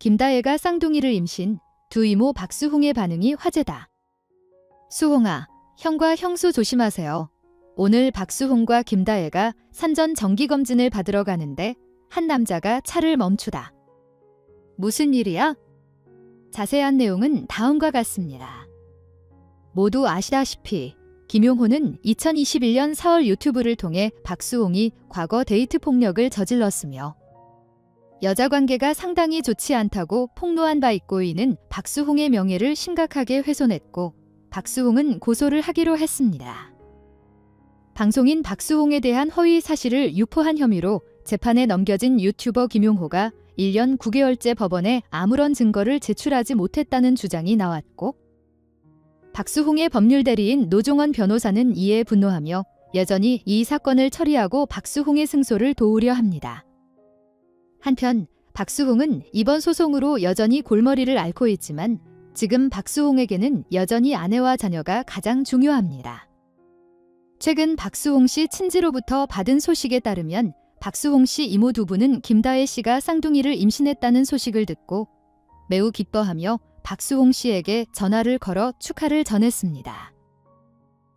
김다혜가 쌍둥이를 임신, 두 이모 박수홍의 반응이 화제다. 수홍아, 형과 형수 조심하세요. 오늘 박수홍과 김다혜가 산전 정기검진을 받으러 가는데 한 남자가 차를 멈추다. 무슨 일이야? 자세한 내용은 다음과 같습니다. 모두 아시다시피 김용호는 2021년 4월 유튜브를 통해 박수홍이 과거 데이트 폭력을 저질렀으며 여자 관계가 상당히 좋지 않다고 폭로한 바 있고 이는 박수홍의 명예를 심각하게 훼손했고 박수홍은 고소를 하기로 했습니다. 방송인 박수홍에 대한 허위 사실을 유포한 혐의로 재판에 넘겨진 유튜버 김용호가 1년 9개월째 법원에 아무런 증거를 제출하지 못했다는 주장이 나왔고 박수홍의 법률 대리인 노종원 변호사는 이에 분노하며 여전히 이 사건을 처리하고 박수홍의 승소를 도우려 합니다. 한편 박수홍은 이번 소송으로 여전히 골머리를 앓고 있지만 지금 박수홍에게는 여전히 아내와 자녀가 가장 중요합니다. 최근 박수홍 씨 친지로부터 받은 소식에 따르면 박수홍 씨 이모 두 분은 김다혜 씨가 쌍둥이를 임신했다는 소식을 듣고 매우 기뻐하며 박수홍 씨에게 전화를 걸어 축하를 전했습니다.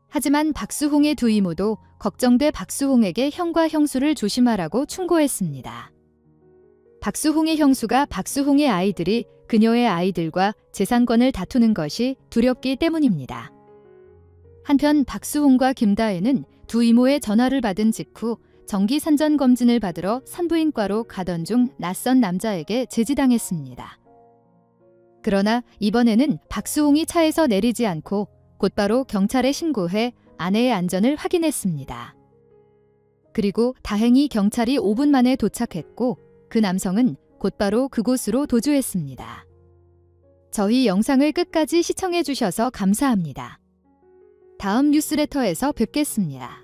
하지만 박수홍의 두 이모도 걱정돼 박수홍에게 형과 형수를 조심하라고 충고했습니다. 박수홍의 형수가 박수홍의 아이들이 그녀의 아이들과 재산권을 다투는 것이 두렵기 때문입니다. 한편 박수홍과 김다혜는 두 이모의 전화를 받은 직후 정기 산전 검진을 받으러 산부인과로 가던 중 낯선 남자에게 제지당했습니다. 그러나 이번에는 박수홍이 차에서 내리지 않고 곧바로 경찰에 신고해 아내의 안전을 확인했습니다. 그리고 다행히 경찰이 5분 만에 도착했고 그 남성은 곧바로 그곳으로 도주했습니다. 저희 영상을 끝까지 시청해 주셔서 감사합니다. 다음 뉴스레터에서 뵙겠습니다.